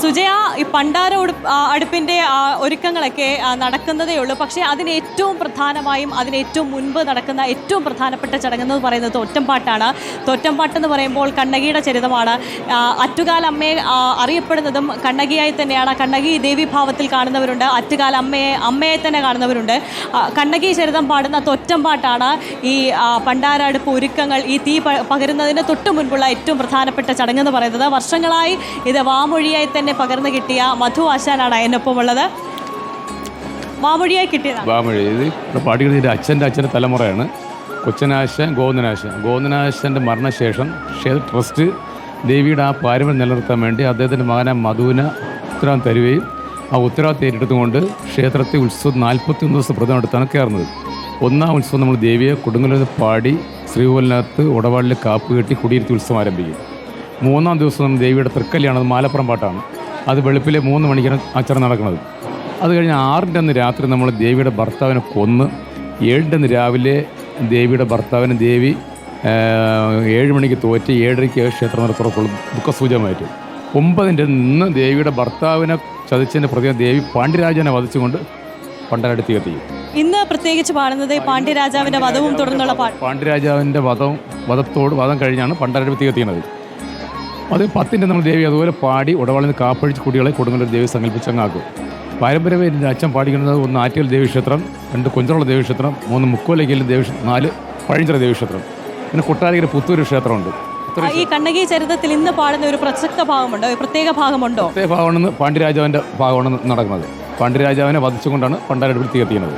സുജയ ഈ പണ്ടാര അടുപ്പിന്റെ ഒരുക്കങ്ങളൊക്കെ നടക്കുന്നതേ ഉള്ളൂ. പക്ഷേ അതിന് ഏറ്റവും പ്രധാനമായും അതിന് ഏറ്റവും മുൻപ് നടക്കുന്ന ഏറ്റവും പ്രധാനപ്പെട്ട ചടങ്ങെന്ന് പറയുന്നത് തോറ്റംപാട്ടാണ്. തൊറ്റമ്പാട്ടെന്ന് പറയുമ്പോൾ കണ്ണകിയുടെ ചരിതമാണ്. അറ്റുകാലമ്മയെ അറിയപ്പെടുന്നതും കണ്ണകിയായി തന്നെയാണ്. കണ്ണകി ദേവീഭാവത്തിൽ കാണുന്നവരുണ്ട്. അറ്റുകാലമ്മയെ അമ്മയെ തന്നെ കാണുന്നവരുണ്ട്. കണ്ണകി ചരിതം പാടുന്ന തൊറ്റംപാട്ടാണ് ഈ പണ്ടാര അടുപ്പ് ഒരുക്കങ്ങൾ ഈ തീ പകരുന്നതിന് തൊട്ട് മുൻപുള്ള ഏറ്റവും പ്രധാനപ്പെട്ട ചടങ്ങെന്ന് പറയുന്നത്. വർഷങ്ങളായി ഇത് വാമൊഴിയായി തന്നെ പകർന്നു കിട്ടിയ മധു ആശാനാണ് അതിനൊപ്പം ഉള്ളത് വാമൊഴിയായി കിട്ടിയതാണ്. അച്ഛന്റെ അച്ഛന്റെ തലമുറയാണ്. കൊച്ചനാശൻ ഗോവിന്ദനാശൻ. ഗോവിന്ദനാശന്റെ മരണശേഷം ക്ഷേത്ര ട്രസ്റ്റ് ദേവിയുടെ ആ പാരമ്പര്യം നിലനിർത്താൻ വേണ്ടി അദ്ദേഹത്തിന്റെ മകനെ മധുവിന് ഉത്തരവാദിത്തം തരുകയും ആ ഉത്തരവാദിത്തം ഏറ്റെടുത്തുകൊണ്ട് ക്ഷേത്രത്തെ ഉത്സവം നാൽപ്പത്തി ഒന്ന് ദിവസം വ്രതം എടുത്താണ് കയറുന്നത്. ഒന്നാം ഉത്സവം നമ്മൾ ദേവിയെ കൊടുങ്ങല്ലൂർ പാടി ശ്രീകോലിനകത്ത് ഉടവാളിൽ കാപ്പ് കെട്ടി കുടിയിരുത്തി ഉത്സവം ആരംഭിക്കും. മൂന്നാം ദിവസം ദേവിയുടെ തൃക്കല്യാണത് മാലപ്പുറം പാട്ടാണ്. അത് വെളുപ്പിലെ മൂന്ന് മണിക്കാണ് അച്ഛൻ നടക്കുന്നത്. അത് കഴിഞ്ഞ് ആറിന്റെ അന്ന് രാത്രി നമ്മൾ ദേവിയുടെ ഭർത്താവിനെ കൊന്ന് ഏഴിന്റെ അന്ന് രാവിലെ ദേവിയുടെ ഭർത്താവിനെ ദേവി ഏഴ് മണിക്ക് തോറ്റ് ഏഴരയ്ക്ക് ക്ഷേത്രം തുറക്കുള്ളൂ ദുഃഖസൂചമായിട്ട് ഒമ്പതിന്റെ നിന്ന് ദേവിയുടെ ഭർത്താവിനെ ചതിച്ചതിന്റെ പ്രത്യേകം ദേവി പാണ്ഡ്യരാജനെ വധിച്ചുകൊണ്ട് പണ്ടരടുത്ത് കത്തി ഇന്ന് പ്രത്യേകിച്ച് പാടുന്നത് പാണ്ഡ്യരാജാവിന്റെ വധവും തുടർന്നുള്ള പാട്ട് പാണ്ഡ്യരാജാവിന്റെ വധവും വധത്തോട് വധം കഴിഞ്ഞാണ് പണ്ടരടുത്ത് എത്തിയത് അത് പത്തിന്റെ നമ്മൾ ദേവി അതുപോലെ പാടി ഉടവാളിൽ നിന്ന് കാപ്പഴിച്ച് കുട്ടികളെ കൊടുങ്ങല്ലൂർ ദേവി സങ്കല്പിച്ചങ്ങാക്കും. പാരമ്പര്യമായി എന്റെ അച്ഛൻ പാടിക്കുന്നത് ഒന്ന് ആറ്റിയൽ ദേവീക്ഷേത്രം രണ്ട് കൊഞ്ചറുള്ള ദേവീക്ഷേത്രം മൂന്ന് മുക്കോലയ്ക്കൽ ദേവീ നാല് പഴഞ്ചിറ ദേവീക്ഷേത്രം പിന്നെ കൊട്ടാരക്കര പുത്തൂർ ക്ഷേത്രമുണ്ട്. ഈ കണ്ണകി ചരിത്രത്തിൽ ഇന്ന് പാടുന്ന ഒരു പ്രസക്ത ഭാഗമുണ്ടോ? ഒരു പ്രത്യേക ഭാഗമുണ്ടോ? പ്രത്യേക ഭാഗമാണെന്ന് പാണ്ഡ്യരാജാവിന്റെ ഭാഗമാണ് നടക്കുന്നത്. പാണ്ഡ്യരാജാവിനെ വധിച്ചുകൊണ്ടാണ് പണ്ടാരടുപ്പിൽ തീർത്തിയത്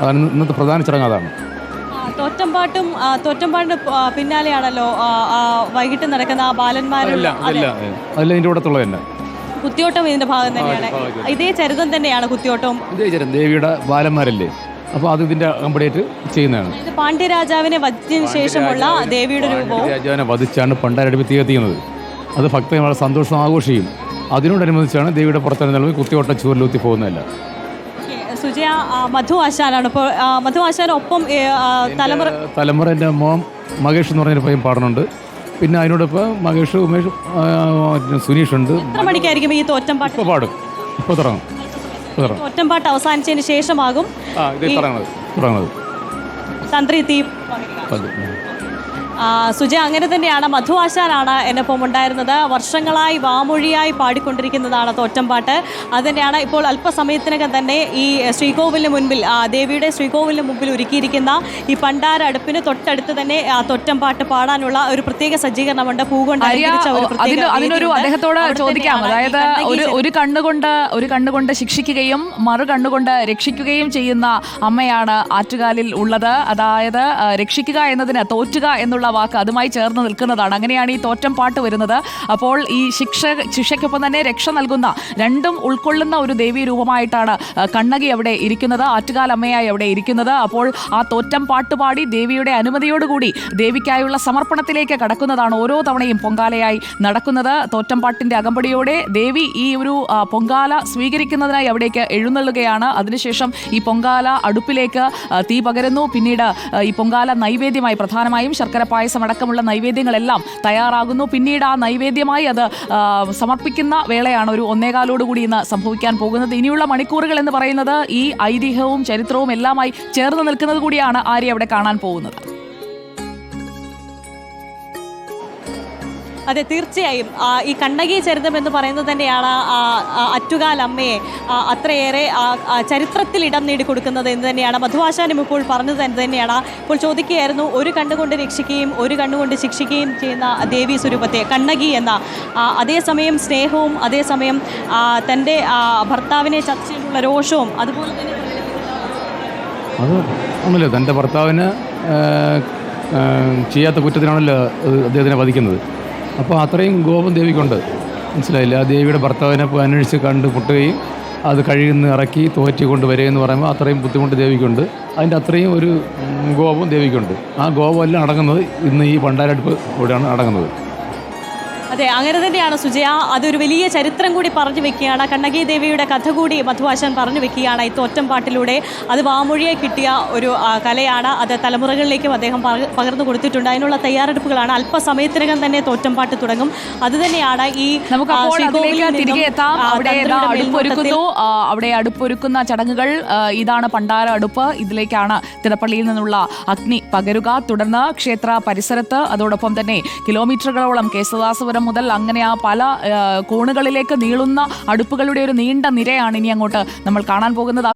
അതാണ് ഇന്നത്തെ പ്രധാന ചടങ്ങ് അതാണ്. തോറ്റമ്പാട്ടും തോറ്റമ്പാട്ടിന് പിന്നാലെയാണല്ലോ വൈകിട്ട് നടക്കുന്ന ആ ബാലന്മാരും തന്നെ. കുത്തിയോട്ടം ഇതിന്റെ ഭാഗം തന്നെയാണ്. ഇതേ ചരിതം തന്നെയാണ് കുത്തിയോട്ടം ഇതേ ചരിതം ദേവിയുടെ ബാലന്മാരല്ലേ? അപ്പോൾ അത് ഇതിന്റെ കംപ്ലീറ്റ് ചെയ്യുന്നതാണ്. പാണ്ഡ്യരാജാവിനെ വധിച്ചതിന് ശേഷമുള്ള ദേവിയുടെ രൂപവും. രാജാവിനെ വധിച്ചാണ് പണ്ടാരടുപ്പ് തീയെത്തിക്കുന്നത് അത് വളരെ സന്തോഷം ആഘോഷിക്കും. അതിനോടനുബന്ധിച്ചാണ് ദേവിയുടെ പുറത്തിറങ്ങി കുത്തിയോട്ട ചൂരിലൂത്തി പോകുന്നതല്ല. മധു ആശാനാണ്. ഇപ്പോൾ മധു ആശാനൊപ്പം തലമുറ തലമുറ എന്റെ മോം മഹേഷ് എന്ന് പറഞ്ഞൊരു പയ്യൻ പാടുന്നുണ്ട്. പിന്നെ അതിനോടൊപ്പം മഹേഷ് ഉമേഷ് സുനീഷ് ഉണ്ട് എത്ര മണിക്കായിരിക്കും ഈ തോറ്റംപാട്ട് ഇപ്പോൾ പാടും. ഇപ്പോൾ തുടങ്ങും. ഇപ്പോൾ പാട്ട് തോറ്റമ്പാട്ട് അവസാനിച്ചതിന് ശേഷമാകും തുടങ്ങുന്നത്. തുടങ്ങുന്നത്. തന്ത്രി തീ സുജ അങ്ങനെ തന്നെയാണ്. മധു ആശാനാണ് എന്നൊപ്പം ഉണ്ടായിരുന്നത്. വർഷങ്ങളായി വാമൊഴിയായി പാടിക്കൊണ്ടിരിക്കുന്നതാണ് തോറ്റമ്പാട്ട് അത് തന്നെയാണ് ഇപ്പോൾ അല്പസമയത്തിനകം തന്നെ ഈ ശ്രീകോവിലിന് മുൻപിൽ ദേവിയുടെ ശ്രീകോവിലിന് മുമ്പിൽ ഒരുക്കിയിരിക്കുന്ന ഈ പണ്ടാര അടുപ്പിന് തൊട്ടടുത്ത് തന്നെ ആ തൊറ്റമ്പാട്ട് പാടാനുള്ള ഒരു പ്രത്യേക സജ്ജീകരണമുണ്ട്. പൂകൊണ്ട് അതിനൊരു അദ്ദേഹത്തോട് ചോദിക്കാം. അതായത് ഒരു ഒരു കണ്ണുകൊണ്ട് ഒരു കണ്ണുകൊണ്ട് ശിക്ഷിക്കുകയും മറു കണ്ണുകൊണ്ട് രക്ഷിക്കുകയും ചെയ്യുന്ന അമ്മയാണ് ആറ്റുകാലിൽ ഉള്ളത്. അതായത് രക്ഷിക്കുക എന്നതിന് തോറ്റുക എന്നുള്ള വാക്ക് അതുമായി ചേർന്ന് നിൽക്കുന്നതാണ്. അങ്ങനെയാണ് ഈ തോറ്റം പാട്ട് വരുന്നത്. അപ്പോൾ ഈ ശിക്ഷ ശിക്ഷയ്ക്കൊപ്പം തന്നെ രക്ഷ നൽകുന്ന രണ്ടും ഉൾക്കൊള്ളുന്ന ഒരു ദേവീ രൂപമായിട്ടാണ് കണ്ണകി അവിടെ ഇരിക്കുന്നത്. ആറ്റുകാലമ്മയായി അവിടെ ഇരിക്കുന്നത്. അപ്പോൾ ആ തോറ്റം പാട്ടുപാടി ദേവിയുടെ അനുമതിയോടുകൂടി ദേവിക്കായുള്ള സമർപ്പണത്തിലേക്ക് കടക്കുന്നതാണ് ഓരോ തവണയും പൊങ്കാലയായി നടക്കുന്നത്. തോറ്റംപാട്ടിന്റെ അകമ്പടിയോടെ ദേവി ഈ ഒരു പൊങ്കാല സ്വീകരിക്കുന്നതിനായി അവിടേക്ക് എഴുന്നള്ളുകയാണ്. അതിനുശേഷം ഈ പൊങ്കാല അടുപ്പിലേക്ക് തീ പകരുന്നു. പിന്നീട് ഈ പൊങ്കാല നൈവേദ്യമായി പ്രധാനമായും ശർക്കര പായസം അടക്കമുള്ള നൈവേദ്യങ്ങളെല്ലാം തയ്യാറാകുന്നു. പിന്നീട് ആ നൈവേദ്യമായി അത് സമർപ്പിക്കുന്ന വേളയാണ് ഒരു ഒന്നേകാലോടുകൂടി ഇന്ന് സംഭവിക്കാൻ പോകുന്നത്. ഇനിയുള്ള മണിക്കൂറുകൾ എന്ന് പറയുന്നത് ഈ ഐതിഹ്യവും ചരിത്രവും എല്ലാമായി ചേർന്ന് നിൽക്കുന്നത് കൂടിയാണ് ആര്യ അവിടെ കാണാൻ പോകുന്നത്. അതെ തീർച്ചയായും. ഈ കണ്ണകി ചരിതം എന്ന് പറയുന്നത് തന്നെയാണ് അമ്മയെ അത്രയേറെ ചരിത്രത്തിൽ ഇടം നേടിക്കൊടുക്കുന്നത് എന്ന് തന്നെയാണ്. മധുവാശാനും ഇപ്പോൾ പറഞ്ഞത് തന്നെ തന്നെയാണ്. ഇപ്പോൾ ചോദിക്കുകയായിരുന്നു ഒരു കണ്ണുകൊണ്ട് രക്ഷിക്കുകയും ഒരു കണ്ണുകൊണ്ട് ശിക്ഷിക്കുകയും ചെയ്യുന്ന ദേവി സ്വരൂപത്തെ കണ്ണകി എന്ന അതേസമയം സ്നേഹവും അതേസമയം തന്റെ ഭർത്താവിനെ ചർച്ചയിലുള്ള രോഷവും അതുപോലെ തന്നെ തന്റെ ഭർത്താവിന് ചെയ്യാത്ത കുറ്റത്തിനാണല്ലോ അദ്ദേഹത്തിനെ വധിക്കുന്നത്. അപ്പോൾ അത്രയും കോപം ദേവിക്കുണ്ട്. മനസ്സിലായില്ല? ആ ദേവിയുടെ ഭർത്താവിനെ അന്വേഷിച്ച് കണ്ട് പൊട്ടുകയും അത് കഴുകുന്ന ഇറക്കി തോറ്റി കൊണ്ടുവരിക എന്ന് പറയുമ്പോൾ അത്രയും ബുദ്ധിമുട്ട് ദേവിക്കുണ്ട്. അതിന്റെ അത്രയും ഒരു ഗോപം ദേവിക്കുണ്ട്. ആ ഗോപമെല്ലാം അടങ്ങുന്നത് ഇന്ന് ഈ പണ്ടാരടുപ്പ് ഇവിടെയാണ് അടങ്ങുന്നത്. അതെ അങ്ങനെ തന്നെയാണ് സുജയ. അതൊരു വലിയ ചരിത്രം കൂടി പറഞ്ഞു വെക്കുകയാണ്. കണ്ണകി ദേവിയുടെ കഥ കൂടി മധുവാശൻ പറഞ്ഞു വെക്കുകയാണ്. ഈ തോറ്റംപാട്ടിലൂടെ അത് വാമൊഴിയെ കിട്ടിയ ഒരു കലയാണ്. അത് തലമുറകളിലേക്കും അദ്ദേഹം പകർന്നു കൊടുത്തിട്ടുണ്ട്. അതിനുള്ള തയ്യാറെടുപ്പുകളാണ്. അല്പസമയത്തിനകം തന്നെ തോറ്റംപാട്ട് തുടങ്ങും. അത് തന്നെയാണ് ഈ നമുക്ക് തിരികെ എത്താം. അവിടെ അടുപ്പൊരുക്കുന്നു അവിടെ അടുപ്പൊരുക്കുന്ന ചടങ്ങുകൾ ഇതാണ് പണ്ടാര അടുപ്പ്. ഇതിലേക്കാണ് തിടപ്പള്ളിയിൽ നിന്നുള്ള അഗ്നി പകരുക. തുടർന്ന് ക്ഷേത്ര പരിസരത്ത് അതോടൊപ്പം തന്നെ കിലോമീറ്ററുകളോളം കേശവദാസപുരം മുതൽ അങ്ങനെ ആ പല കോണുകളിലേക്ക് നീളുന്ന അടുപ്പുകളുടെ ഒരു നീണ്ട നിരയാണ് ഇനി അങ്ങോട്ട് നമ്മൾ കാണാൻ പോകുന്നത്.